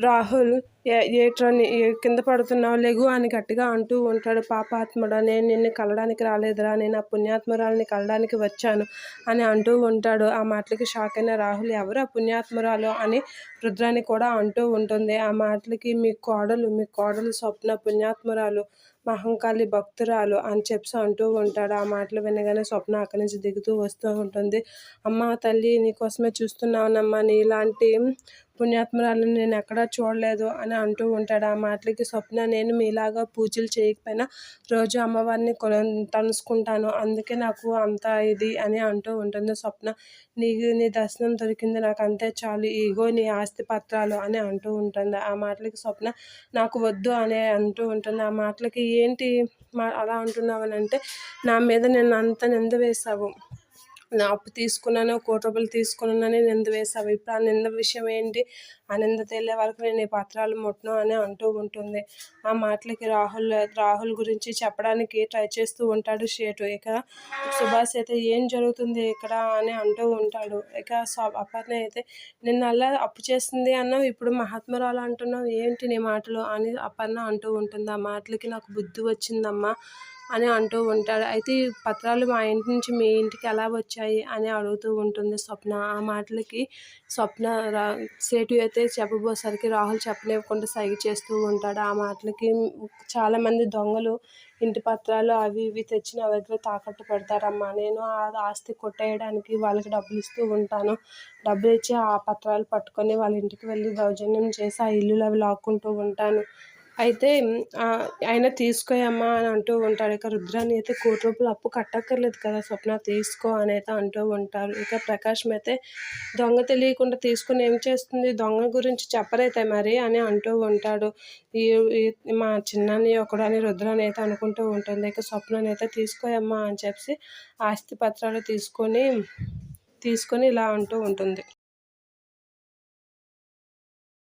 రాహుల్ ఏ ఏట్రని కింద పడుతున్నావు? లెగు అని గట్టిగా అంటూ ఉంటాడు. పాపాత్ముడా నేను నిన్ను కలడానికి రాలేదురా. నేను ఆ పుణ్యాత్మురాలని కలడానికి వచ్చాను అని అంటూ ఉంటాడు. ఆ మాటలకి షాక్ అయిన రాహుల్ ఎవరు ఆ పుణ్యాత్మురాలు? అని రుద్రాని కూడా అంటూ ఉంటుంది. ఆ మాటలకి మీ కోడలు మీ కోడలు స్వప్న పుణ్యాత్మురాలు మహంకాళి భక్తురాలు అని చెప్పి అంటూ ఉంటాడు. ఆ మాటలు వినగానే స్వప్న అక్కడి నుంచి దిగుతూ వస్తూ ఉంటుంది. అమ్మ తల్లి నీకోసమే నీ నీలాంటి పుణ్యాత్మరాలను నేను ఎక్కడా చూడలేదు అని అంటూ ఉంటాడు. ఆ మాటలకి స్వప్న నేను మీలాగా పూజలు చేయకపోయినా రోజు అమ్మవారిని కొల తలుసుకుంటాను అందుకే నాకు అంత ఇది అని అంటూ ఉంటుంది స్వప్న. నీ నీ దర్శనం దొరికింది నాకు అంతే చాలు. ఇగో నీ ఆస్తి పత్రాలు అని అంటూ ఉంటుంది. ఆ మాటలకి స్వప్న నాకు వద్దు అని అంటూ ఉంటుంది. ఆ మాటలకి ఏంటి మా అలా అంటున్నావు అని అంటే నా మీద నేను అంత నింద వేశావు. అప్పు తీసుకున్నాను కోటి రూపాయలు తీసుకున్నానని నింద వేసావు ఇప్పుడు ఆ నింద విషయం ఏంటి? ఆ నింద తేలే వరకు నేను ఈ పత్రాలు ముట్టను అని అంటూ ఉంటుంది. ఆ మాటలకి రాహుల్ రాహుల్ గురించి చెప్పడానికి ట్రై చేస్తూ ఉంటాడు షేటు. ఇక సుభాష్ అయితే ఏం జరుగుతుంది ఇక్కడ అని అంటూ ఉంటాడు. ఇక అపర్ణ అయితే నిన్న అలా అప్పు చేస్తుంది అన్నావు ఇప్పుడు మహాత్మరాలు అంటున్నావు ఏంటి నీ మాటలు? అని అపర్ణ అంటూ ఉంటుంది. ఆ మాటలకి నాకు బుద్ధి వచ్చిందమ్మా. అని అంటూ ఉంటాడు. అయితే ఈ పత్రాలు మా ఇంటి నుంచి మీ ఇంటికి ఎలా వచ్చాయి అని అడుగుతూ ఉంటుంది స్వప్న. ఆ మాటలకి స్వప్న రా సేటు అయితే చెప్పబోసరికి రాహుల్ చెప్పలేకుండా సైగ చేస్తూ ఉంటాడు. ఆ మాటలకి చాలామంది దొంగలు ఇంటి పత్రాలు అవి ఇవి తెచ్చి నా దగ్గర తాకట్టు పెడతారమ్మా. నేను ఆ ఆస్తి కొట్టేయడానికి వాళ్ళకి డబ్బులు ఇస్తూ ఉంటాను. డబ్బులు ఇచ్చి ఆ పత్రాలు పట్టుకొని వాళ్ళ ఇంటికి వెళ్ళి దౌర్జన్యం చేసి ఆ ఇల్లులు అవి లాక్కుంటూ ఉంటాను. అయితే ఆయన తీసుకోయమ్మా అని అంటూ ఉంటాడు. ఇక రుద్రాన్ని అయితే కోటి రూపాయలు అప్పు కట్టక్కర్లేదు కదా స్వప్న తీసుకో అని అయితే అంటూ ఉంటారు. ఇక ప్రకాశం అయితే దొంగ తెలియకుండా తీసుకుని ఏం చేస్తుంది? దొంగ గురించి చెప్పరైతే మరి అని అంటూ ఉంటాడు. ఈ మా చిన్నని ఒకడు అని రుద్రాన్ని అయితే అనుకుంటూ ఉంటుంది. ఇక స్వప్నాన్ని అయితే తీసుకోయమ్మా అని చెప్పి ఆస్తి పత్రాలు తీసుకొని తీసుకొని ఇలా అంటూ ఉంటుంది.